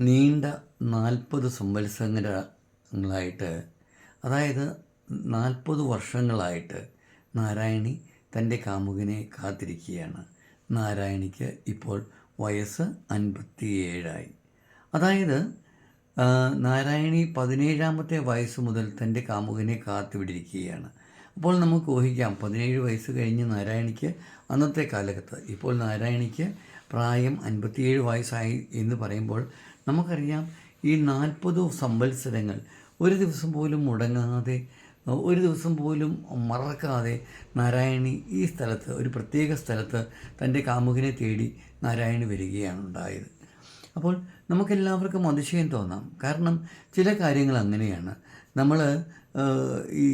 നീണ്ട നാൽപ്പത് സംവത്സരങ്ങളായിട്ട് അതായത് നാൽപ്പത് വർഷങ്ങളായിട്ട് നാരായണി തന്റെ കാമുകനെ കാത്തിരിക്കുകയാണ്. നാരായണിക്ക് ഇപ്പോൾ വയസ്സ് അൻപത്തിയേഴായി. അതായത് നാരായണി പതിനേഴാമത്തെ വയസ്സ് മുതൽ തന്റെ കാമുകനെ കാത്തുവിടിരിക്കുകയാണ്. അപ്പോൾ നമുക്ക് ഊഹിക്കാം പതിനേഴ് വയസ്സ് കഴിഞ്ഞ് നാരായണിക്ക് അന്നത്തെ കാലഘട്ടത്ത് ഇപ്പോൾ നാരായണിക്ക് പ്രായം അൻപത്തിയേഴ് വയസ്സായി എന്ന് പറയുമ്പോൾ നമുക്കറിയാം ഈ നാൽപ്പത് സംവത്സരങ്ങൾ ഒരു ദിവസം പോലും മുടങ്ങാതെ ഒരു ദിവസം പോലും മറക്കാതെ നാരായണി ഈ സ്ഥലത്ത് ഒരു പ്രത്യേക സ്ഥലത്ത് തന്റെ കാമുകനെ തേടി നാരായണി വരികയാണ് ഉണ്ടായത്. അപ്പോൾ നമുക്കെല്ലാവർക്കും അതിശയം തോന്നാം. കാരണം ചില കാര്യങ്ങൾ അങ്ങനെയാണ്. നമ്മൾ ഈ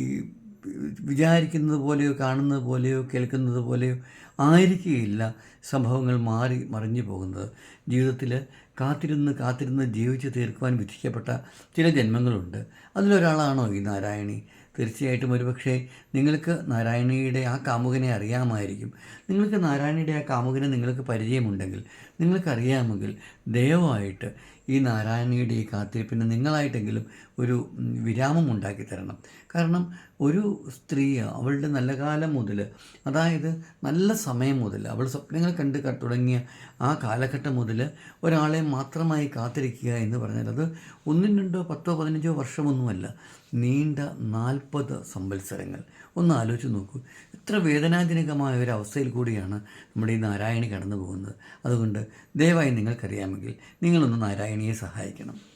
വിചാരിക്കുന്നത് പോലെയോ കാണുന്നത് പോലെയോ കേൾക്കുന്നത് പോലെയോ ആയിരിക്കുകയില്ല സംഭവങ്ങൾ മാറി മറിഞ്ഞു പോകുന്നത്. ജീവിതത്തിൽ കാത്തിരുന്ന് കാത്തിരുന്ന് ജീവിച്ച് തീർക്കുവാൻ വിധിക്കപ്പെട്ട ചില ജന്മങ്ങളുണ്ട്. അതിലൊരാളാണോ ഈ നാരായണി? തീർച്ചയായിട്ടും ഒരുപക്ഷെ നിങ്ങൾക്ക് നാരായണിയുടെ ആ കാമുകനെ അറിയാമായിരിക്കും. നിങ്ങൾക്ക് നാരായണിയുടെ ആ കാമുകനെ നിങ്ങൾക്ക് പരിചയമുണ്ടെങ്കിൽ നിങ്ങൾക്കറിയാമെങ്കിൽ ദയവായിട്ട് ഈ നാരായണിയുടെ ഈ കാത്തിരിപ്പിന് നിങ്ങളായിട്ടെങ്കിലും ഒരു വിരാമം ഉണ്ടാക്കി തരണം. കാരണം ഒരു സ്ത്രീ അവളുടെ നല്ല കാലം മുതൽ അതായത് നല്ല സമയം മുതൽ അവൾ സ്വപ്നങ്ങൾ കണ്ട് തുടങ്ങിയ ആ കാലഘട്ടം മുതൽ ഒരാളെ മാത്രമായി കാത്തിരിക്കുക എന്ന് പറഞ്ഞാൽ അത് ഒന്നും രണ്ടോ പത്തോ പതിനഞ്ചോ വർഷമൊന്നുമല്ല നീണ്ട നാൽപ്പത് സംവത്സരങ്ങൾ. ഒന്ന് ആലോചിച്ച് നോക്കൂ. എത്ര വേദനാജനകമായ ഒരു അവസ്ഥയിൽ കൂടിയാണ് നമ്മുടെ ഈ നാരായണി കടന്നു പോകുന്നത് അതുകൊണ്ട് ദയവായി നിങ്ങൾക്കറിയാമെങ്കിൽ നിങ്ങളൊന്ന് നാരായണിയെ സഹായിക്കണം.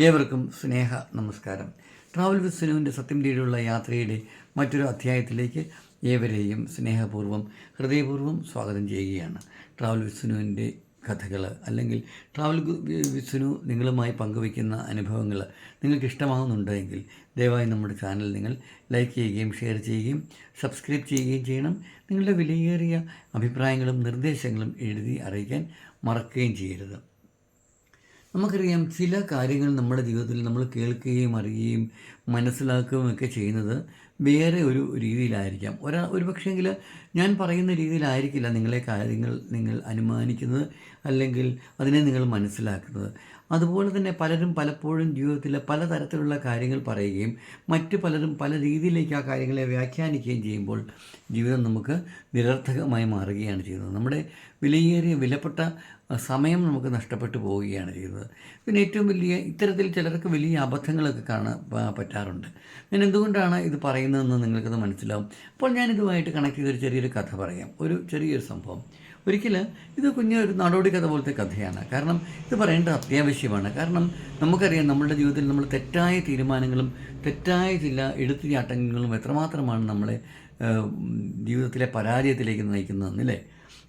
ഏവർക്കും സ്നേഹ നമസ്കാരം. ട്രാവൽ വിത്ത് സിനുവിന്റെ സത്യം തേടിയുള്ള യാത്രയുടെ മറ്റൊരു അധ്യായത്തിലേക്ക് ഏവരെയും സ്നേഹപൂർവം ഹൃദയപൂർവം സ്വാഗതം ചെയ്യുകയാണ്. ട്രാവൽ വിത്ത് സിനുവിന്റെ കഥകൾ അല്ലെങ്കിൽ ട്രാവൽ വിസ്നു നിങ്ങളുമായി പങ്കുവയ്ക്കുന്ന അനുഭവങ്ങൾ നിങ്ങൾക്ക് ഇഷ്ടമാകുന്നുണ്ടെങ്കിൽ ദയവായി നമ്മുടെ ചാനൽ നിങ്ങൾ ലൈക്ക് ചെയ്യുകയും ഷെയർ ചെയ്യുകയും സബ്സ്ക്രൈബ് ചെയ്യുകയും ചെയ്യണം. നിങ്ങളുടെ വിലയേറിയ അഭിപ്രായങ്ങളും നിർദ്ദേശങ്ങളും എഴുതി അറിയിക്കാൻ മറക്കുകയും ചെയ്യരുത്. നമുക്കറിയാം ചില കാര്യങ്ങൾ നമ്മുടെ ജീവിതത്തിൽ നമ്മൾ കേൾക്കുകയും അറിയുകയും മനസ്സിലാക്കുകയും ഒക്കെ ചെയ്യുന്നത് വേറെ ഒരു രീതിയിലായിരിക്കാം. ഒരാ ഒരു പക്ഷേങ്കിൽ ഞാൻ പറയുന്ന രീതിയിലായിരിക്കില്ല നിങ്ങളെ കാര്യങ്ങൾ നിങ്ങൾ അനുമാനിക്കുന്നത് അല്ലെങ്കിൽ അതിനെ നിങ്ങൾ മനസ്സിലാക്കുന്നത്. അതുപോലെ തന്നെ പലരും പലപ്പോഴും ജീവിതത്തിൽ പലതരത്തിലുള്ള കാര്യങ്ങൾ പറയുകയും മറ്റു പലരും പല രീതിയിലേക്ക് ആ കാര്യങ്ങളെ വ്യാഖ്യാനിക്കുകയും ചെയ്യുമ്പോൾ ജീവിതം നമുക്ക് നിരർത്ഥകമായി മാറുകയാണ് ചെയ്യുന്നത്. നമ്മുടെ വിലയേറിയ വിലപ്പെട്ട സമയം നമുക്ക് നഷ്ടപ്പെട്ടു പോവുകയാണ് ചെയ്യുന്നത്. പിന്നെ ഏറ്റവും വലിയ ഇത്തരത്തിൽ ചിലർക്ക് വലിയ അബദ്ധങ്ങളൊക്കെ കാണാൻ പറ്റാറുണ്ട്. ഞാൻ എന്തുകൊണ്ടാണ് ഇത് പറയുന്നതെന്ന് നിങ്ങൾക്കത് മനസ്സിലാവും. അപ്പോൾ ഞാനിതുമായിട്ട് കണക്ട് ചെയ്തൊരു ചെറിയൊരു കഥ പറയാം. ഒരു ചെറിയൊരു സംഭവം. ഒരിക്കൽ ഇത് കുഞ്ഞൊരു നാടോടി കഥ പോലത്തെ കഥയാണ്. കാരണം ഇത് പറയേണ്ടത് അത്യാവശ്യമാണ്. കാരണം നമുക്കറിയാം നമ്മുടെ ജീവിതത്തിൽ നമ്മൾ തെറ്റായ തീരുമാനങ്ങളും തെറ്റായ ചില എടുത്തുചാട്ടങ്ങളും എത്രമാത്രമാണ് നമ്മളെ ജീവിതത്തിലെ പരാജയത്തിലേക്ക് നയിക്കുന്നതെന്നല്ലേ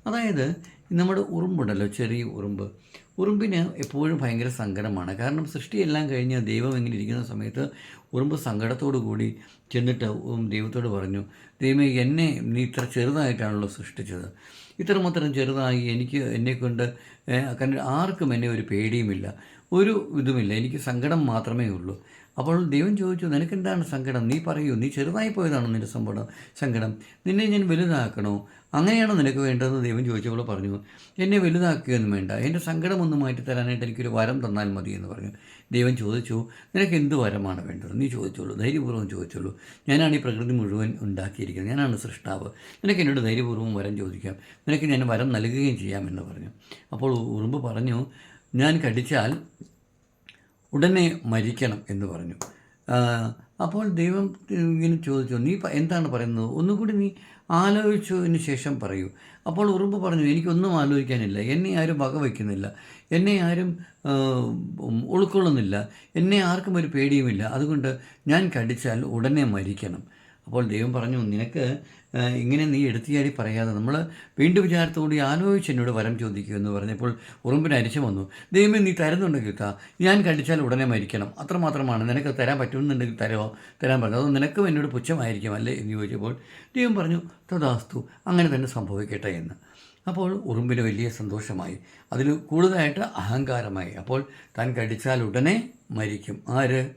അതായത് നമ്മുടെ ഉറുമ്പുണ്ടല്ലോ ചെറിയ ഉറുമ്പ്. ഉറുമ്പിന് എപ്പോഴും ഭയങ്കര സങ്കടമാണ്. കാരണം സൃഷ്ടിയെല്ലാം കഴിഞ്ഞ് ദൈവം ഇങ്ങനെ ഇരിക്കുന്ന സമയത്ത് ഉറുമ്പ് സങ്കടത്തോടു കൂടി ചെന്നിട്ട് ദൈവത്തോട് പറഞ്ഞു ദൈവമേ എന്നെ നീ ഇത്ര ചെറുതായിട്ടാണല്ലോ സൃഷ്ടിച്ചത്. ഇത്രമാത്രം ചെറുതായി എനിക്ക് എന്നെക്കൊണ്ട് കണ്ട് ആർക്കും എന്നെ ഒരു പേടിയുമില്ല ഒരു ഇതുമില്ല എനിക്ക് സങ്കടം മാത്രമേ ഉള്ളൂ. അപ്പോൾ ദൈവം ചോദിച്ചു നിനക്കെന്താണ് സങ്കടം? നീ പറയൂ നീ ചെറുതായി പോയതാണോ നിന്റെ സങ്കടം സങ്കടം? നിന്നെ ഞാൻ വലുതാക്കണോ? അങ്ങനെയാണോ നിനക്ക് വേണ്ടതെന്ന് ദൈവം ചോദിച്ചപ്പോൾ പറഞ്ഞു എന്നെ വലുതാക്കുകയൊന്നും വേണ്ട എന്റെ സങ്കടമൊന്നും മാറ്റി തരാനായിട്ട് എനിക്കൊരു വരം തന്നാൽ മതി എന്ന് പറഞ്ഞു. ദൈവം ചോദിച്ചു നിനക്ക് എന്ത് വരമാണ് വേണ്ടത്? നീ ചോദിച്ചോളൂ ധൈര്യപൂർവം ചോദിച്ചോളൂ. ഞാനാണ് ഈ പ്രകൃതി മുഴുവൻ ഉണ്ടാക്കിയിരിക്കുന്നത്. ഞാനാണ് സൃഷ്ടാവ്. നിനക്ക് എന്നോട് ധൈര്യപൂർവം വരം ചോദിക്കാം. നിനക്ക് ഞാൻ വരം നൽകുകയും ചെയ്യാമെന്ന് പറഞ്ഞു. അപ്പോൾ ഉറുമ്പ് പറഞ്ഞു ഞാൻ കടിച്ചാൽ ഉടനെ മരിക്കണം എന്ന് പറഞ്ഞു. അപ്പോൾ ദൈവം ഇങ്ങനെ ചോദിച്ചു നീ എന്താണ് പറയുന്നത്? ഒന്നും കൂടി നീ ആലോചിച്ചതിന് ശേഷം പറയൂ. അപ്പോൾ ഉറുമ്പ് പറഞ്ഞു എനിക്കൊന്നും ആലോചിക്കാനില്ല. എന്നെ ആരും വകവയ്ക്കുന്നില്ല എന്നെ ആരും ഉൾക്കൊള്ളുന്നില്ല. എന്നെ ആർക്കും ഒരു പേടിയുമില്ല. അതുകൊണ്ട് ഞാൻ കടിച്ചാൽ ഉടനെ മരിക്കണം. അപ്പോൾ ദൈവം പറഞ്ഞു നിനക്ക് ഇങ്ങനെ നീ എടുത്തിയാടി പറയാതെ നമ്മൾ വീണ്ടും വിചാരത്തോടെ ആലോചിച്ച് എന്നോട് വരം ചോദിക്കൂ എന്ന് പറഞ്ഞപ്പോൾ ഉറുമ്പിന് അരിച്ചു വന്നു. ദൈവം നീ തരുന്നുണ്ടെങ്കിൽ താ ഞാൻ കടിച്ചാൽ ഉടനെ മരിക്കണം. അത്രമാത്രമാണ്. നിനക്ക് തരാൻ പറ്റുമെന്നുണ്ടെങ്കിൽ തരോ തരാൻ പറഞ്ഞു. അത് നിനക്കും എന്നോട് പുച്ഛമായിരിക്കും അല്ലേ? എന്ന് ചോദിച്ചപ്പോൾ ദൈവം പറഞ്ഞു തഥാസ്തു അങ്ങനെ തന്നെ സംഭവിക്കട്ടെ എന്ന്. അപ്പോൾ ഉറുമ്പിന് വലിയ സന്തോഷമായി. അതിൽ കൂടുതലായിട്ട് അഹങ്കാരമായി. അപ്പോൾ താൻ കടിച്ചാൽ ഉടനെ മരിക്കും. ആര്?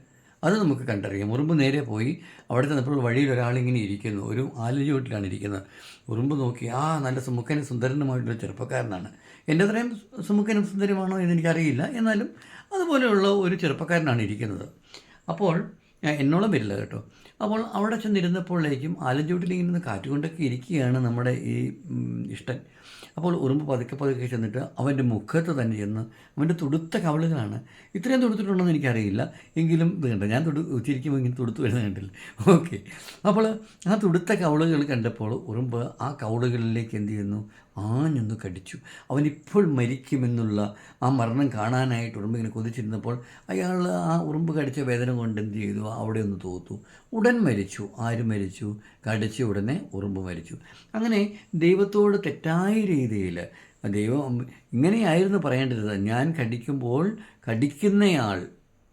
അത് നമുക്ക് കണ്ടറിയാം. ഉറുമ്പ് നേരെ പോയി അവിടെ ചെന്നപ്പോൾ വഴിയിൽ ഒരാളിങ്ങനെ ഇരിക്കുന്നു. ഒരു ആലുചോട്ടിലാണ് ഇരിക്കുന്നത്. ഉറുമ്പ് നോക്കി ആ നല്ല സുമുഖനും സുന്ദരനുമായിട്ടുള്ള ചെറുപ്പക്കാരനാണ്. എന്റെ അത്രയും സുമുഖനും സുന്ദരമാണോ എന്ന് എനിക്കറിയില്ല. എന്നാലും അതുപോലെയുള്ള ഒരു ചെറുപ്പക്കാരനാണ് ഇരിക്കുന്നത്. അപ്പോൾ എന്നോളം വരില്ല കേട്ടോ. അപ്പോൾ അവിടെ ചെന്നിരുന്നപ്പോഴേക്കും നിന്ന് കാറ്റുകൊണ്ടൊക്കെ ഇരിക്കുകയാണ് നമ്മുടെ ഈ ഇഷ്ടൻ. അപ്പോൾ ഉറുമ്പ് പതുക്കെ പതുക്കെ ചെന്നിട്ട് അവന്റെ മുഖത്ത് തന്നെ ചെന്ന് അവന്റെ തുടുത്ത കവളുകളാണ്. ഇത്രയും തുടുത്തിട്ടുണ്ടെന്ന് എനിക്കറിയില്ല. എങ്കിലും ഇത് കണ്ട ഞാൻ തുടു ഉച്ചിരിക്കുമ്പോൾ ഇങ്ങനെ തുടുത്ത് വരുന്നത് കണ്ടില്ല? ഓക്കെ. അപ്പോൾ ആ തുടുത്ത കവളുകൾ കണ്ടപ്പോൾ ഉറുമ്പ് ആ കവളുകളിലേക്ക് എന്ത് ചെയ്യുന്നു? ആഞ്ഞൊന്ന് കടിച്ചു. അവൻ ഇപ്പോൾ മരിക്കുമെന്നുള്ള ആ മരണം കാണാനായിട്ട് ഉറുമ്പ് ഇങ്ങനെ കൊതിച്ചിരുന്നപ്പോൾ അയാൾ ആ ഉറുമ്പ് കടിച്ച വേദന കൊണ്ട് എന്ത് ചെയ്തു? അവിടെ ഒന്ന് തോത്തു ഉടൻ മരിച്ചു. ആര് മരിച്ചു? കടിച്ച ഉടനെ ഉറുമ്പ് മരിച്ചു. അങ്ങനെ ദൈവത്തോട് തെറ്റായ രീതിയിൽ ദൈവം ഇങ്ങനെയായിരുന്നു പറയേണ്ടത്. ഞാൻ കടിക്കുമ്പോൾ കടിക്കുന്നയാൾ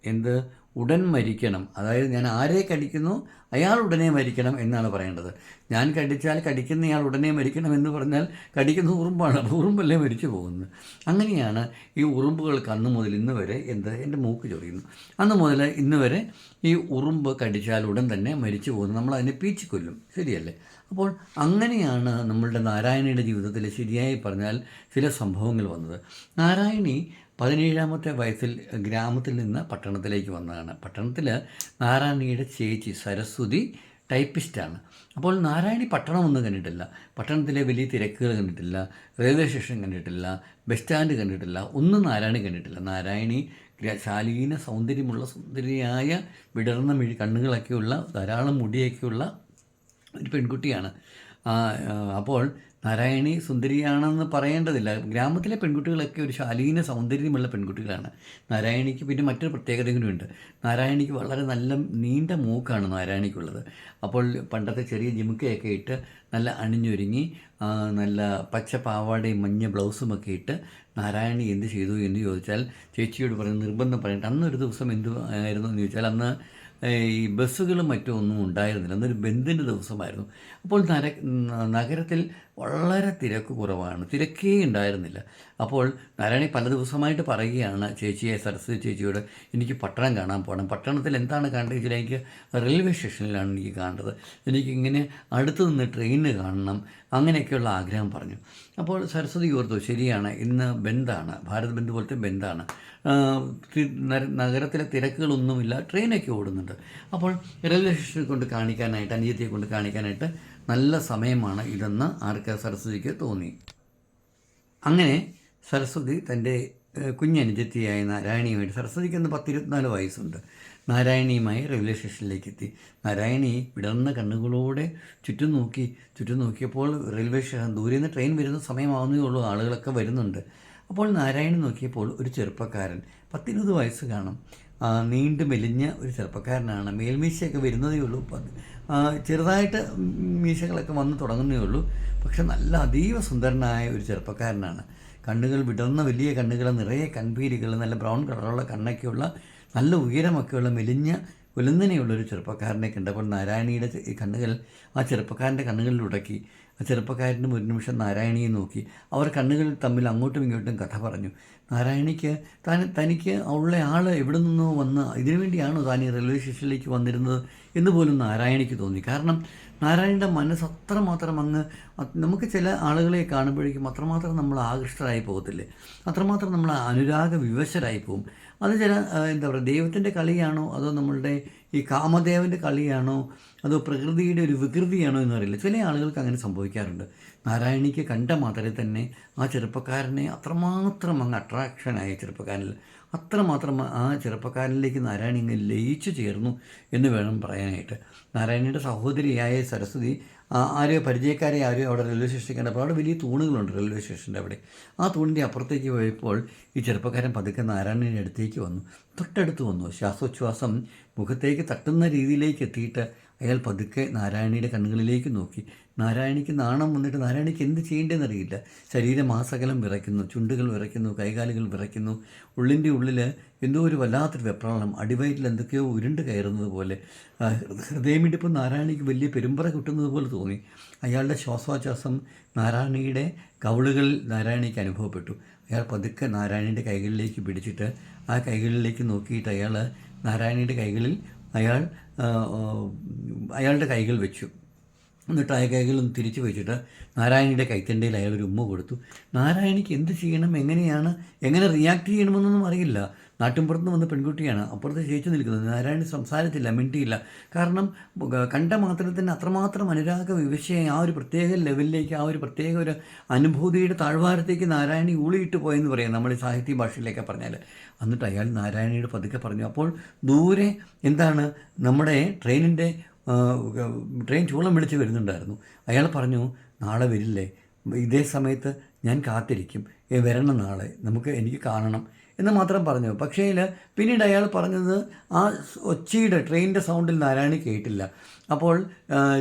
എന്ത്? ഉടൻ മരിക്കണം. അതായത് ഞാൻ ആരെ കടിക്കുന്നു? അയാൾ ഉടനെ മരിക്കണം എന്നാണ് പറയേണ്ടത്. ഞാൻ കടിച്ചാൽ കടിക്കുന്നയാൾ ഉടനെ മരിക്കണം എന്ന് പറഞ്ഞാൽ കടിക്കുന്ന ഉറുമ്പാണ്. അപ്പോൾ ഉറുമ്പല്ലേ മരിച്ചു പോകുന്നത്. അങ്ങനെയാണ് ഈ ഉറുമ്പുകൾക്ക് അന്ന് മുതൽ ഇന്ന് വരെ എന്ത്? എന്റെ മൂക്ക് ചൊറിയുന്നു. അന്ന് മുതൽ ഇന്ന് വരെ ഈ ഉറുമ്പ് കടിച്ചാൽ ഉടൻ തന്നെ മരിച്ചു പോകുന്നു നമ്മൾ അതിനെ പീച്ചു കൊല്ലും. ശരിയല്ലേ? അപ്പോൾ അങ്ങനെയാണ് നമ്മളുടെ നാരായണിയുടെ ജീവിതത്തിൽ ശരിയായി പറഞ്ഞാൽ ചില സംഭവങ്ങൾ വന്നത്. നാരായണി പതിനേഴാമത്തെ വയസ്സിൽ ഗ്രാമത്തിൽ നിന്ന് പട്ടണത്തിലേക്ക് വന്നതാണ്. പട്ടണത്തിൽ നാരായണിയുടെ ചേച്ചി സരസ്വതി ടൈപ്പിസ്റ്റാണ്. അപ്പോൾ നാരായണി പട്ടണമൊന്നും കണ്ടിട്ടില്ല. പട്ടണത്തിലെ വലിയ തിരക്കുകൾ കണ്ടിട്ടില്ല. റെയിൽവേ സ്റ്റേഷൻ കണ്ടിട്ടില്ല. ബസ് സ്റ്റാൻഡ് കണ്ടിട്ടില്ല. ഒന്നും നാരായണി കണ്ടിട്ടില്ല. നാരായണി ശാലീന സൗന്ദര്യമുള്ള സുന്ദരിയായ വിടർന്ന മിഴി കണ്ണുകളൊക്കെയുള്ള ധാരാളം മുടിയൊക്കെയുള്ള ഒരു പെൺകുട്ടിയാണ്. അപ്പോൾ നാരായണി സുന്ദരിയാണെന്ന് പറയേണ്ടതില്ല. ഗ്രാമത്തിലെ പെൺകുട്ടികളൊക്കെ ഒരു ശാലീന സൗന്ദര്യമുള്ള പെൺകുട്ടികളാണ്. നാരായണിക്ക് പിന്നെ മറ്റൊരു പ്രത്യേകത കൂടിയുണ്ട്. നാരായണിക്ക് വളരെ നല്ല നീണ്ട മൂക്കാണ് നാരായണിക്കുള്ളത്. അപ്പോൾ പണ്ടത്തെ ചെറിയ ജിമുക്കയൊക്കെ ഇട്ട് നല്ല അണിഞ്ഞൊരുങ്ങി നല്ല പച്ച പാവാടയും മഞ്ഞ ബ്ലൗസും ഒക്കെ ഇട്ട് നാരായണി എന്ത് ചെയ്തു എന്ന് ചോദിച്ചാൽ ചേച്ചിയോട് പറഞ്ഞ് നിർബന്ധം പറഞ്ഞിട്ട് അന്നൊരു ദിവസം എന്തു ആയിരുന്നു എന്ന് ചോദിച്ചാൽ അന്ന് ഈ ബസ്സുകളും മറ്റും ഒന്നും ഉണ്ടായിരുന്നില്ല. അന്നൊരു ബന്ദിന്റെ ദിവസമായിരുന്നു. അപ്പോൾ നഗരത്തിൽ വളരെ തിരക്ക് കുറവാണ്. തിരക്കേ ഉണ്ടായിരുന്നില്ല. അപ്പോൾ നാരായണി പല ദിവസമായിട്ട് പറയുകയാണ് ചേച്ചിയെ സരസ്വതി ചേച്ചിയോട് എനിക്ക് പട്ടണം കാണാൻ പോകണം പട്ടണത്തിൽ എന്താണ് കാണേണ്ടത്? വെച്ചാൽ എനിക്ക് റെയിൽവേ സ്റ്റേഷനിലാണ് എനിക്ക് കാണേണ്ടത്. എനിക്കിങ്ങനെ അടുത്ത് നിന്ന് ട്രെയിന് കാണണം അങ്ങനെയൊക്കെയുള്ള ആഗ്രഹം പറഞ്ഞു. അപ്പോൾ സരസ്വതി ഓർത്തു ശരിയാണ് ഇന്ന് ബന്ദാണ് ഭാരത് ബന്ദ് പോലത്തെ ബന്ദാണ് നഗരത്തിലെ തിരക്കുകളൊന്നുമില്ല. ട്രെയിനൊക്കെ ഓടുന്നുണ്ട്. അപ്പോൾ റെയിൽവേ സ്റ്റേഷനിൽ കൊണ്ട് കാണിക്കാനായിട്ട് അനിയത്തിയെ കൊണ്ട് കാണിക്കാനായിട്ട് നല്ല സമയമാണ് ഇതെന്ന് ആർക്ക് സരസ്വതിക്ക് തോന്നി. അങ്ങനെ സരസ്വതി തന്റെ കുഞ്ഞനുജത്തിയായ നാരായണിയുമായിട്ട് സരസ്വതിക്ക് അന്ന് പത്തിരുപത്തിനാല് വയസ്സുണ്ട്. നാരായണിയുമായി റെയിൽവേ സ്റ്റേഷനിലേക്ക് എത്തി നാരായണി വിടർന്ന കണ്ണുകളോടെ ചുറ്റും നോക്കി ചുറ്റും നോക്കിയപ്പോൾ റെയിൽവേ സ്റ്റേഷൻ ദൂരെ നിന്ന് ട്രെയിൻ വരുന്ന സമയമാവുന്നേ ഉള്ളൂ ആളുകളൊക്കെ വരുന്നുണ്ട്. അപ്പോൾ നാരായണി നോക്കിയപ്പോൾ ഒരു ചെറുപ്പക്കാരൻ പത്തിരുപത് വയസ്സ് കാണും. നീണ്ടു മെലിഞ്ഞ ഒരു ചെറുപ്പക്കാരനാണ്. മേൽമീശയൊക്കെ വരുന്നതേ ഉള്ളൂ. ചെറുതായിട്ട് മീശകളൊക്കെ വന്ന് തുടങ്ങുന്നേ ഉള്ളൂ. പക്ഷെ നല്ല അതീവ സുന്ദരനായ ഒരു ചെറുപ്പക്കാരനാണ്. കണ്ണുകൾ വിടർന്ന വലിയ കണ്ണുകൾ നിറയെ കൺപീരികൾ നല്ല ബ്രൗൺ കളറുള്ള കണ്ണൊക്കെയുള്ള നല്ല ഉയരമൊക്കെയുള്ള മെലിഞ്ഞ ഉലന്തനെയുള്ള ഒരു ചെറുപ്പക്കാരനെ കണ്ടപ്പോൾ നാരായണിയുടെ കണ്ണുകൾ ആ ചെറുപ്പക്കാരന്റെ കണ്ണുകളിൽ ഉടക്കി. ചെറുപ്പക്കാരനും ഒരു നിമിഷം നാരായണിയെ നോക്കി. അവർ കണ്ണുകൾ തമ്മിൽ അങ്ങോട്ടും ഇങ്ങോട്ടും കഥ പറഞ്ഞു. നാരായണിക്ക് താൻ തനിക്ക് ഉള്ള ആൾ എവിടെ നിന്നോ വന്ന് ഇതിനു വേണ്ടിയാണോ താൻ ഈ റെയിൽവേ സ്റ്റേഷനിലേക്ക് വന്നിരുന്നത് എന്ന് പോലും നാരായണിക്ക് തോന്നി. കാരണം നാരായണന്റെ മനസ്സ് അത്രമാത്രം അങ്ങ് നമുക്ക് ചില ആളുകളെ കാണുമ്പോഴേക്കും അത്രമാത്രം നമ്മൾ ആകൃഷ്ടരായി പോകത്തില്ലേ? അത്രമാത്രം നമ്മൾ അനുരാഗ വിവശരായി പോകും അത് ചില എന്താ പറയുക ദൈവത്തിന്റെ കളിയാണോ? അതോ നമ്മളുടെ ഈ കാമദേവന്റെ കളിയാണോ? അതോ പ്രകൃതിയുടെ ഒരു വികൃതിയാണോ എന്നറിയില്ല ചില ആളുകൾക്ക് അങ്ങനെ സംഭവിക്കാറുണ്ട്. നാരായണിക്ക് കണ്ട മാത്രമേ തന്നെ ആ ചെറുപ്പക്കാരനെ അത്രമാത്രം അങ്ങ് അട്രാക്ഷനായ ചെറുപ്പക്കാരനിൽ അത്രമാത്രം ആ ചെറുപ്പക്കാരനിലേക്ക് നാരായണി ഇങ്ങനെ ലയിച്ചു ചേർന്നു എന്ന് വേണം പറയാനായിട്ട്. നാരായണിയുടെ സഹോദരിയായ സരസ്വതി ആരെയോ പരിചയക്കാരെ ആരെയോ അവിടെ റെയിൽവേ സ്റ്റേഷനിൽ കണ്ടപ്പോൾ അവിടെ വലിയ തൂണുകളുണ്ട് റെയിൽവേ സ്റ്റേഷന്റെ അവിടെ. ആ തൂണിന്റെ അപ്പുറത്തേക്ക് പോയപ്പോൾ ഈ ചെറുപ്പക്കാരൻ പതുക്കെ നാരായണന്റെ അടുത്തേക്ക് വന്നു. തൊട്ടടുത്ത് വന്നു. ശ്വാസോച്ഛ്വാസം മുഖത്തേക്ക് തട്ടുന്ന രീതിയിലേക്ക് എത്തിയിട്ട് അയാൾ പതുക്കെ നാരായണിയുടെ കണ്ണുകളിലേക്ക് നോക്കി. നാരായണിക്ക് നാണം വന്നിട്ട് നാരായണിക്ക് എന്ത് ചെയ്യേണ്ടതെന്നറിയില്ല. ശരീരം ആസകലം വിറയ്ക്കുന്നു ചുണ്ടുകൾ വിറയ്ക്കുന്നു കൈകാലുകൾ വിറയ്ക്കുന്നു. ഉള്ളിന്റെ ഉള്ളിൽ എന്തോ ഒരു വല്ലാത്തൊരു വെപ്രാളം അടിവയറ്റിൽ എന്തൊക്കെയോ ഉരുണ്ട് കയറുന്നത് പോലെ ഹൃദയമിടിപ്പ് നാരായണിക്ക് വലിയ പെരുമ്പറ കിട്ടുന്നത് പോലെ തോന്നി. അയാളുടെ ശ്വാസോച്ഛ്വാസം നാരായണിയുടെ കവിളുകളിൽ നാരായണിക്ക് അനുഭവപ്പെട്ടു. അയാൾ പതുക്കെ നാരായണിയുടെ കൈകളിലേക്ക് പിടിച്ചിട്ട് ആ കൈകളിലേക്ക് നോക്കിയിട്ട് അയാൾ നാരായണിയുടെ കൈകളിൽ അയാൾ അയാളുടെ കൈകൾ വെച്ചു. എന്നിട്ട് ആ കൈകളൊന്ന് തിരിച്ചു വെച്ചിട്ട് നാരായണിയുടെ കൈത്തണ്ടയിൽ അയാൾ ഒരു ഉമ്മ കൊടുത്തു. നാരായണിക്ക് എന്ത് ചെയ്യണം? എങ്ങനെയാണ്? എങ്ങനെ റിയാക്ട് ചെയ്യണമെന്നൊന്നും അറിയില്ല. നാട്ടിൻപുറത്ത് വന്ന പെൺകുട്ടിയാണ്. അപ്പുറത്ത് ചേച്ചു നിൽക്കുന്നത്. നാരായണി സംസാരത്തില്ല മിണ്ടിയില്ല. കാരണം കണ്ട മാത്രത്തിന് അത്രമാത്രം അനുരാഗ വിവശയെ ആ ഒരു പ്രത്യേക ലെവലിലേക്ക് ആ ഒരു പ്രത്യേക ഒരു അനുഭൂതിയുടെ താഴ്വാരത്തേക്ക് നാരായണി ഊളിയിട്ട് പോയെന്ന് പറയാം. നമ്മൾ സാഹിത്യ ഭാഷയിലേക്ക് പറഞ്ഞാൽ എന്നിട്ട് അയാൾ നാരായണിയുടെ പതുക്കെ പറഞ്ഞു അപ്പോൾ ദൂരെ എന്താണ്? നമ്മുടെ ട്രെയിനിന്റെ ട്രെയിൻ ചൂളം വിളിച്ച് വരുന്നുണ്ടായിരുന്നു. അയാൾ പറഞ്ഞു നാളെ വരില്ലേ. ഇതേ സമയത്ത് ഞാൻ കാത്തിരിക്കും. വരണം നാളെ. നമുക്ക് എനിക്ക് കാണണം. എന്ന് മാത്രം പറഞ്ഞു. പക്ഷേ പിന്നീട് അയാൾ പറഞ്ഞത് ആ ഒച്ചയുടെ ട്രെയിനിന്റെ സൗണ്ടിൽ നാരായണി കേട്ടില്ല. അപ്പോൾ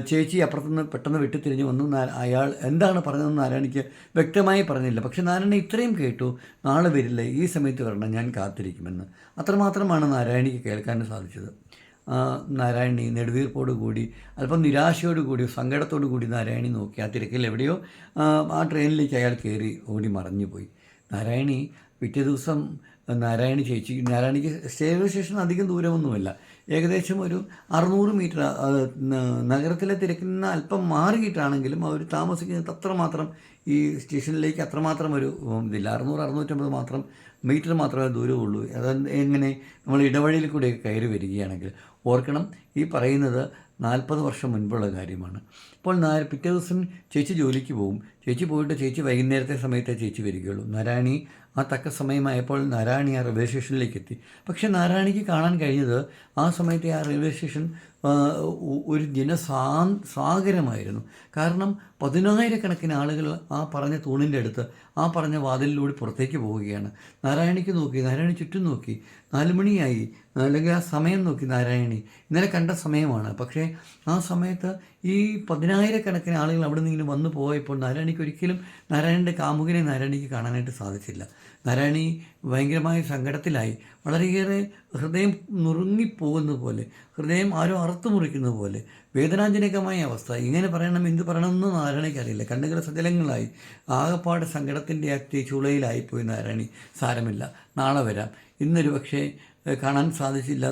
ചേച്ചി അപ്പുറത്തുനിന്ന് പെട്ടെന്ന് വെട്ടിത്തിരിഞ്ഞു വന്നു. അയാൾ എന്താണ് പറഞ്ഞതെന്ന് നാരായണിക്ക് വ്യക്തമായി പറഞ്ഞില്ല. പക്ഷേ നാരായണി ഇത്രയും കേട്ടു നാളെ വരില്ലേ. ഈ സമയത്ത് വരണം. ഞാൻ കാത്തിരിക്കുമെന്ന്. അത്രമാത്രമാണ് നാരായണിക്ക് കേൾക്കാൻ സാധിച്ചത്. നാരായണി നെടുവീർപ്പോടുകൂടി അല്പം നിരാശയോടുകൂടി സങ്കടത്തോടു കൂടി നാരായണി നോക്കി. ആ തിരക്കിൽ എവിടെയോ ആ, ട്രെയിനിലേക്ക് അയാൾ കയറി ഓടി മറഞ്ഞു പോയി. നാരായണി പിറ്റേ ദിവസം നാരായണി ചേച്ചി നാരായണിക്ക് സ്റ്റേഷൻ സ്റ്റേഷൻ അധികം ദൂരമൊന്നുമല്ല. ഏകദേശം ഒരു അറുന്നൂറ് മീറ്റർ നഗരത്തിലെ തിരക്കിൽ നിന്ന് അല്പം മാറിയിട്ടാണെങ്കിലും അവർ താമസിക്കുന്നത് അത്രമാത്രം ഈ സ്റ്റേഷനിലേക്ക് അത്രമാത്രം ഒരു ഇതില്ല. അറുന്നൂറ് അറുന്നൂറ്റമ്പത് മാത്രം മീറ്റർ മാത്രമേ ദൂരമുള്ളൂ അത് എങ്ങനെ നമ്മൾ ഇടവഴിയിൽ കൂടെയൊക്കെ കയറി വരികയാണെങ്കിൽ ഓർക്കണം ഈ പറയുന്നത് നാൽപ്പത് വർഷം മുൻപുള്ള കാര്യമാണ്. അപ്പോൾ നാല് പിറ്റേ ദിവസം ചേച്ചി ജോലിക്ക് പോകും. ചേച്ചി പോയിട്ട് ചേച്ചി വൈകുന്നേരത്തെ സമയത്തേ ചേച്ചി വരികയുള്ളൂ. നാരായണി ആ തക്ക സമയമായപ്പോൾ നാരായണി ആ റെയിൽവേ സ്റ്റേഷനിലേക്ക് എത്തി. പക്ഷേ നാരായണിക്ക് കാണാൻ കഴിഞ്ഞത് ആ സമയത്തെ ആ റെയിൽവേ സ്റ്റേഷൻ ഒരു ജനസാ സാഗരമായിരുന്നു. കാരണം പതിനായിരക്കണക്കിന് ആളുകൾ ആ പറഞ്ഞ തൂണിന്റെ അടുത്ത് ആ പറഞ്ഞ വാതിലിലൂടെ പുറത്തേക്ക് പോവുകയാണ്. നാരായണിക്ക് നോക്കി നാരായണി ചുറ്റും നോക്കി. നാല് മണിയായി. അല്ലെങ്കിൽ ആ സമയം നോക്കി നാരായണി. ഇന്നലെ കണ്ട സമയമാണ്. പക്ഷേ ആ സമയത്ത് ഈ പതിനായിരക്കണക്കിന് ആളുകൾ അവിടെ നിന്ന് ഇങ്ങനെ വന്നു പോയപ്പോൾ നാരായണിക്ക് ഒരിക്കലും നാരായണന്റെ കാമുകനെ നാരായണിക്ക് കാണാനായിട്ട് സാധിച്ചില്ല. നാരായണി ഭയങ്കരമായ സങ്കടത്തിലായി. വളരെയേറെ ഹൃദയം നുറുങ്ങിപ്പോകുന്ന പോലെ ഹൃദയം ആരോ അറുത്തു മുറിക്കുന്ന പോലെ വേദനാജനകമായ അവസ്ഥ. ഇങ്ങനെ പറയണം എന്ത് പറയണമെന്ന് നാരായണിക്ക് അറിയില്ല. കണ്ണുകൾ സജലങ്ങളായി. ആകപ്പാട് സങ്കടത്തിന്റെ ആ ചുളയിലായിപ്പോയി നാരായണി. സാരമില്ല. നാളെ വരാം. ഇന്നൊരു പക്ഷേ കാണാൻ സാധിച്ചില്ല.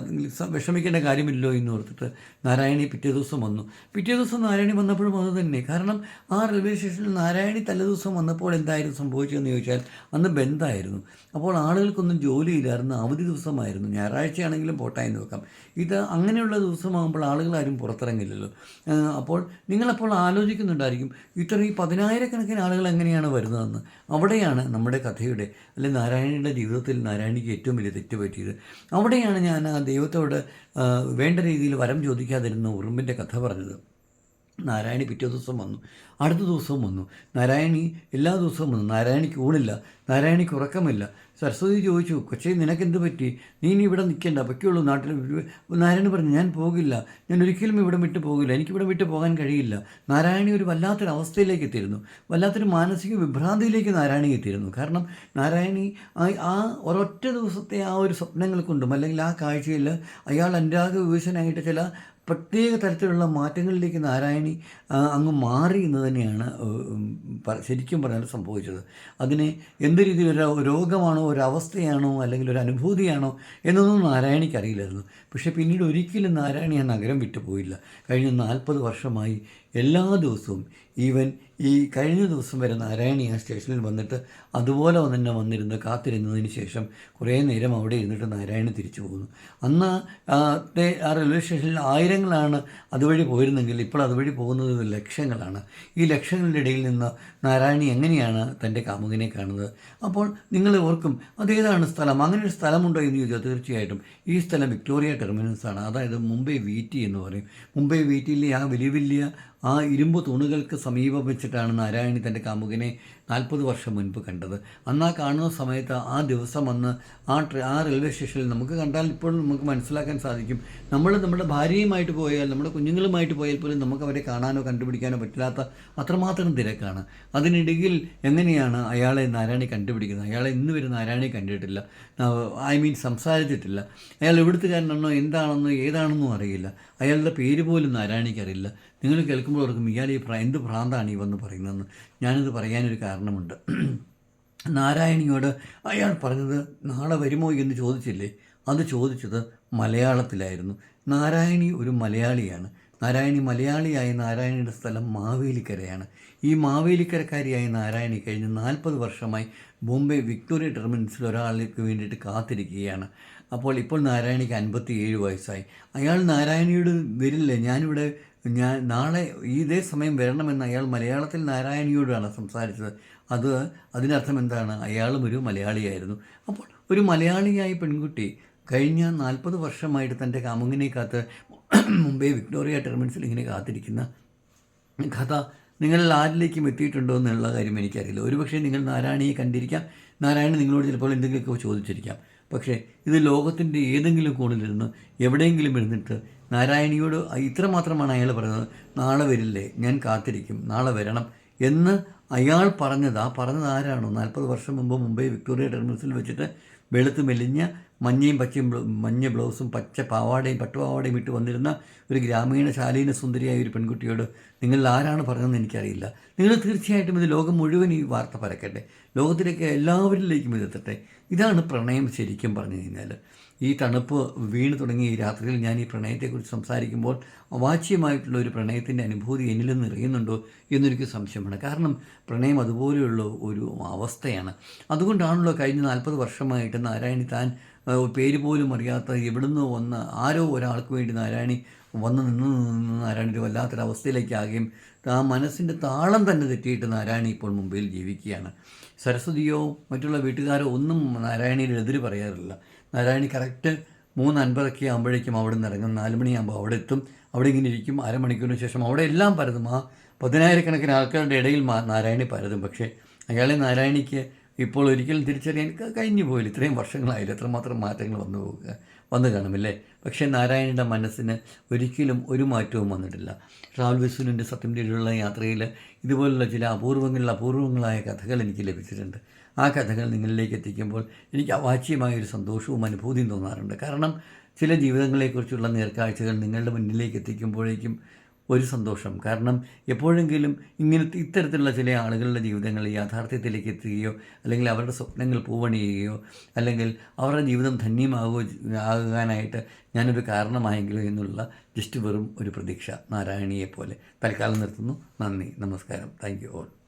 വിഷമിക്കേണ്ട കാര്യമില്ലല്ലോ എന്ന് ഓർത്തിട്ട് നാരായണി പിറ്റേ ദിവസം വന്നു. പിറ്റേ ദിവസം നാരായണി വന്നപ്പോഴും അത് തന്നെ. കാരണം ആ റെയിൽവേ സ്റ്റേഷനിൽ നാരായണി തലേ ദിവസം വന്നപ്പോൾ എന്തായിരുന്നു സംഭവിച്ചതെന്ന് ചോദിച്ചാൽ അന്ന് ബന്ധായിരുന്നു അപ്പോൾ ആളുകൾക്കൊന്നും ജോലിയില്ലായിരുന്നു. അവധി ദിവസമായിരുന്നു. ഞായറാഴ്ചയാണെങ്കിലും പോട്ടെ എന്ന് വെക്കാം. ഇത് അങ്ങനെയുള്ള ദിവസമാകുമ്പോൾ ആളുകളാരും പുറത്തിറങ്ങില്ലല്ലോ. അപ്പോൾ നിങ്ങളപ്പോൾ ആലോചിക്കുന്നുണ്ടായിരിക്കും ഇത്ര ഈ പതിനായിരക്കണക്കിന് ആളുകൾ എങ്ങനെയാണ് വരുന്നതെന്ന്? അവിടെയാണ് നമ്മുടെ കഥയുടെ അല്ലെങ്കിൽ നാരായണിയുടെ ജീവിതത്തിൽ നാരായണിക്ക് ഏറ്റവും വലിയ തെറ്റ് പറ്റിയത് അവിടെയാണ് ഞാൻ ആ ദൈവത്തോട് വേണ്ട രീതിയിൽ വരം ചോദിക്കാതിരുന്ന ഉറുമ്പിന്റെ കഥ പറഞ്ഞത്. നാരായണി പിറ്റേ ദിവസം വന്നു. അടുത്ത ദിവസവും വന്നു. നാരായണി എല്ലാ ദിവസവും വന്നു. നാരായണിക്ക് ഊണില്ല. നാരായണിക്ക് ഉറക്കമില്ല. സരസ്വതി ചോദിച്ചു കൊച്ചേ നിനക്കെന്ത് പറ്റി? നീ ഇനി ഇവിടെ നിൽക്കേണ്ട. പൊയ്ക്കുള്ളൂ നാട്ടിൽ നാരായണ പറഞ്ഞു ഞാൻ പോകില്ല. ഞാൻ ഒരിക്കലും ഇവിടെ വിട്ട് പോകില്ല. എനിക്കിവിടെ വിട്ട് പോകാൻ കഴിയില്ല. നാരായണി ഒരു വല്ലാത്തൊരു അവസ്ഥയിലേക്ക് എത്തിയിരുന്നു. വല്ലാത്തൊരു മാനസിക വിഭ്രാന്തിയിലേക്ക് നാരായണി എത്തിയിരുന്നു. കാരണം നാരായണി ആ ഒരൊറ്റ ദിവസത്തെ ആ ഒരു സ്വപ്നങ്ങൾ കൊണ്ടും അല്ലെങ്കിൽ ആ കാഴ്ചയിൽ അയാൾ അനുരാഗ വിവേചനായിട്ട് ചില പ്രത്യേക തരത്തിലുള്ള മാറ്റങ്ങളിലേക്ക് നാരായണി അങ്ങ് മാറി എന്ന് തന്നെയാണ് ശരിക്കും പറഞ്ഞാൽ സംഭവിച്ചത്. അതിനെ എന്ത് രീതിയിൽ ഒരു രോഗമാണോ ഒരു അവസ്ഥയാണോ അല്ലെങ്കിൽ ഒരു അനുഭൂതിയാണോ എന്നൊന്നും നാരായണിക്ക് അറിയില്ലായിരുന്നു. പക്ഷേ പിന്നീട് ഒരിക്കലും നാരായണി ആ നഗരം വിട്ടുപോയില്ല. കഴിഞ്ഞ നാൽപ്പത് വർഷമായി എല്ലാ ദിവസവും ഈവൻ ഈ കഴിഞ്ഞ ദിവസം വരെ നാരായണി ആ സ്റ്റേഷനിൽ വന്നിട്ട് അതുപോലെ തന്നെ വന്നിരുന്ന് കാത്തിരുന്നതിന് ശേഷം കുറേ നേരം അവിടെ ഇരുന്നിട്ട് നാരായണി തിരിച്ചു പോകുന്നു അന്ന് ആ റെയിൽവേ സ്റ്റേഷനിൽ ആയിരങ്ങളാണ് അതുവഴി പോയിരുന്നെങ്കിൽ ഇപ്പോൾ അതുവഴി പോകുന്നത് ലക്ഷങ്ങളാണ്. ഈ ലക്ഷങ്ങളുടെ ഇടയിൽ നിന്ന് നാരായണി എങ്ങനെയാണ് തന്റെ കാമുകനെ കാണുന്നത്? അപ്പോൾ നിങ്ങൾ ഓർക്കും അതേതാണ് സ്ഥലം? അങ്ങനെ ഒരു സ്ഥലമുണ്ടോ എന്ന് ചോദിച്ചാൽ തീർച്ചയായിട്ടും ഈ സ്ഥലം വിക്ടോറിയ ടെർമിനൽസ് ആണ്. അതായത് മുംബൈ വീറ്റി എന്ന് പറയും. മുംബൈ വീറ്റിയിലെ ആ വലിയ വലിയ ആ ഇരുമ്പ് തൂണുകൾക്ക് സമീപം വെച്ചിട്ടാണ് നാരായണി തന്റെ കാമുകനെ നാൽപ്പത് വർഷം മുൻപ് കണ്ടത്. അന്ന് ആ കാണുന്ന സമയത്ത് ആ ദിവസം വന്ന് ആ ആ റെയിൽവേ സ്റ്റേഷനിൽ നമുക്ക് കണ്ടാൽ ഇപ്പോൾ നമുക്ക് മനസ്സിലാക്കാൻ സാധിക്കും. നമ്മൾ നമ്മുടെ ഭാര്യയുമായിട്ട് പോയാൽ നമ്മുടെ കുഞ്ഞുങ്ങളുമായിട്ട് പോയാൽ പോലും നമുക്ക് അവരെ കാണാനോ കണ്ടുപിടിക്കാനോ പറ്റില്ലാത്ത അത്രമാത്രം തിരക്കാണ്. അതിനിടയിൽ എങ്ങനെയാണ് അയാളെ നാരായണി കണ്ടുപിടിക്കുന്നത്? അയാളെ ഇന്ന് വരെ നാരായണി കണ്ടിട്ടില്ല. ഐ മീൻ സംസാരിച്ചിട്ടില്ല. അയാൾ എവിടുത്തുകാരനാണോ എന്താണെന്നോ ഏതാണെന്നോ അറിയില്ല. അയാളുടെ പേര് പോലും നാരായണിക്ക് അറിയില്ല നിങ്ങൾ കേൾക്കുമ്പോൾ ഓർക്കും ഇയാൾ ഈ എന്ത് ഭ്രാന്താണ് ഈ വന്ന് പറയുന്നതെന്ന്. ഞാനിത് പറയാനൊരു കാരണമുണ്ട്. നാരായണിയോട് അയാൾ പറഞ്ഞത് നാളെ വരുമോ എന്ന് ചോദിച്ചില്ലേ? അത് ചോദിച്ചത് മലയാളത്തിലായിരുന്നു. നാരായണി ഒരു മലയാളിയാണ്. നാരായണി മലയാളിയായ നാരായണിയുടെ സ്ഥലം മാവേലിക്കരയാണ്. ഈ മാവേലിക്കരക്കാരിയായ നാരായണി കഴിഞ്ഞ നാൽപ്പത് വർഷമായി ബോംബെ വിക്ടോറിയ ടെർമിനൽസിൽ ഒരാൾക്ക് വേണ്ടിയിട്ട് കാത്തിരിക്കുകയാണ്. അപ്പോൾ ഇപ്പോൾ നാരായണിക്ക് അൻപത്തി ഏഴ് വയസ്സായി. അയാൾ നാരായണിയോട് വരില്ലേ. ഞാനിവിടെ ഞാൻ നാളെ ഇതേ സമയം വരണമെന്ന് അയാൾ മലയാളത്തിൽ നാരായണിയോടാണ് സംസാരിച്ചത്. അത് അതിനർത്ഥം എന്താണ്? അയാളും ഒരു മലയാളിയായിരുന്നു. അപ്പോൾ ഒരു മലയാളിയായ പെൺകുട്ടി കഴിഞ്ഞ നാൽപ്പത് വർഷമായിട്ട് തന്റെ കാമുകിനെ കാത്ത് മുംബൈ വിക്ടോറിയ ടെർമിനൽസിൽ ഇങ്ങനെ കാത്തിരിക്കുന്ന കഥ നിങ്ങളിൽ ആരിലേക്കും എത്തിയിട്ടുണ്ടോ എന്നുള്ള കാര്യം എനിക്കറിയില്ല. ഒരുപക്ഷെ നിങ്ങൾ നാരായണിയെ കണ്ടിരിക്കാം. നാരായണി നിങ്ങളോട് ചിലപ്പോൾ എന്തെങ്കിലുമൊക്കെ ചോദിച്ചിരിക്കാം. പക്ഷേ ഇത് ലോകത്തിന്റെ ഏതെങ്കിലും കോണിലിരുന്ന് എവിടെയെങ്കിലും ഇരുന്നിട്ട് നാരായണിയോട് ഇത്ര മാത്രമാണ് അയാൾ പറയുന്നത് നാളെ വരില്ലേ ഞാൻ കാത്തിരിക്കും നാളെ വരണം എന്ന് അയാൾ പറഞ്ഞത്. ആ പറഞ്ഞത് ആരാണോ? നാൽപ്പത് വർഷം മുമ്പ് മുംബൈ വിക്ടോറിയ ടെർമിനൽസിൽ വെച്ചിട്ട് വെളുത്ത് മെലിഞ്ഞ മഞ്ഞയും പച്ചയും മഞ്ഞ ബ്ലൗസും പച്ച പാവാടയും പട്ടുപാവാടയും ഇട്ട് വന്നിരുന്ന ഒരു ഗ്രാമീണ ശാലീന സുന്ദരിയായ ഒരു പെൺകുട്ടിയോട് നിങ്ങൾ ആരാണ് പറഞ്ഞതെന്ന് എനിക്കറിയില്ല. നിങ്ങൾ തീർച്ചയായിട്ടും ഇത് ലോകം മുഴുവൻ ഈ വാർത്ത പരക്കട്ടെ. ലോകത്തിലേക്ക് എല്ലാവരിലേക്കും ഇതെത്തട്ടെ ഇതാണ് പ്രണയം ശരിക്കും പറഞ്ഞു കഴിഞ്ഞാൽ ഈ തണുപ്പ് വീണ് തുടങ്ങിയ ഈ രാത്രിയിൽ ഞാൻ ഈ പ്രണയത്തെക്കുറിച്ച് സംസാരിക്കുമ്പോൾ അവാച്യമായിട്ടുള്ള ഒരു പ്രണയത്തിന്റെ അനുഭൂതി എന്നിൽ നിന്ന് നിറയുന്നുണ്ടോ എന്നൊരിക്കും സംശയമാണ്. കാരണം പ്രണയം അതുപോലെയുള്ള ഒരു അവസ്ഥയാണ്. അതുകൊണ്ടാണല്ലോ കഴിഞ്ഞ നാൽപ്പത് വർഷമായിട്ട് നാരായണി താൻ പേര് പോലും അറിയാത്ത എവിടുന്ന് വന്ന ആരോ ഒരാൾക്ക് വേണ്ടി നാരായണി വന്ന് നിന്ന് നിന്ന് നാരായണി ഒരു വല്ലാത്തൊരവസ്ഥയിലേക്കാകുകയും ആ മനസ്സിന്റെ താളം തന്നെ തെറ്റിയിട്ട് നാരായണി ഇപ്പോൾ മുംബൈയിൽ ജീവിക്കുകയാണ്. സരസ്വതിയോ മറ്റുള്ള വീട്ടുകാരോ ഒന്നും നാരായണിയുടെ എതിര് പറയാറില്ല. നാരായണി കറക്റ്റ് മൂന്ന് അൻപതൊക്കെ ആകുമ്പോഴേക്കും അവിടെ നിന്ന് ഇറങ്ങും. നാല് മണിയാകുമ്പോൾ അവിടെ എത്തും. അവിടെ ഇങ്ങനെ ഇരിക്കും. അരമണിക്കൂറിന് ശേഷം അവിടെ എല്ലാം പരതും. ആ പതിനായിരക്കണക്കിന് ആൾക്കാരുടെ ഇടയിൽ നാരായണി പരതും. പക്ഷേ അയാളെ നാരായണിക്ക് ഇപ്പോൾ ഒരിക്കലും തിരിച്ചറിയാൻ കഴിഞ്ഞു പോയില്ല. ഇത്രയും വർഷങ്ങളായില്ല? എത്രമാത്രം മാറ്റങ്ങൾ വന്നു പോകുക വന്നു കാണുമല്ലേ? പക്ഷേ നാരായണന്റെ മനസ്സിന് ഒരിക്കലും ഒരു മാറ്റവും വന്നിട്ടില്ല. റാവൽ വിസുവിന്റെ സത്യം തേടിയുള്ള യാത്രയിൽ ഇതുപോലുള്ള ചില അപൂർവങ്ങളിൽ അപൂർവങ്ങളായ കഥകൾ എനിക്ക് ലഭിച്ചിട്ടുണ്ട്. ആ കഥകൾ നിങ്ങളിലേക്ക് എത്തിക്കുമ്പോൾ എനിക്ക് അവാച്യമായ ഒരു സന്തോഷവും അനുഭൂതിയും തോന്നാറുണ്ട്. കാരണം ചില ജീവിതങ്ങളെക്കുറിച്ചുള്ള നേർക്കാഴ്ചകൾ നിങ്ങളുടെ മുന്നിലേക്ക് എത്തിക്കുമ്പോഴേക്കും ഒരു സന്തോഷം. കാരണം എപ്പോഴെങ്കിലും ഇങ്ങനത്തെ ഇത്തരത്തിലുള്ള ചില ആളുകളുടെ ജീവിതങ്ങൾ യാഥാർത്ഥ്യത്തിലേക്ക് എത്തുകയോ അല്ലെങ്കിൽ അവരുടെ സ്വപ്നങ്ങൾ പൂവണിയുകയോ അല്ലെങ്കിൽ അവരുടെ ജീവിതം ധന്യമാകുകയോ ആകാനായിട്ട് ഞാനൊരു കാരണമായെങ്കിലോ എന്നുള്ള ജസ്റ്റ് വെറും ഒരു പ്രതീക്ഷ നാരായണിയെപ്പോലെ. തൽക്കാലം നിർത്തുന്നു. നന്ദി. നമസ്കാരം. Thank you all.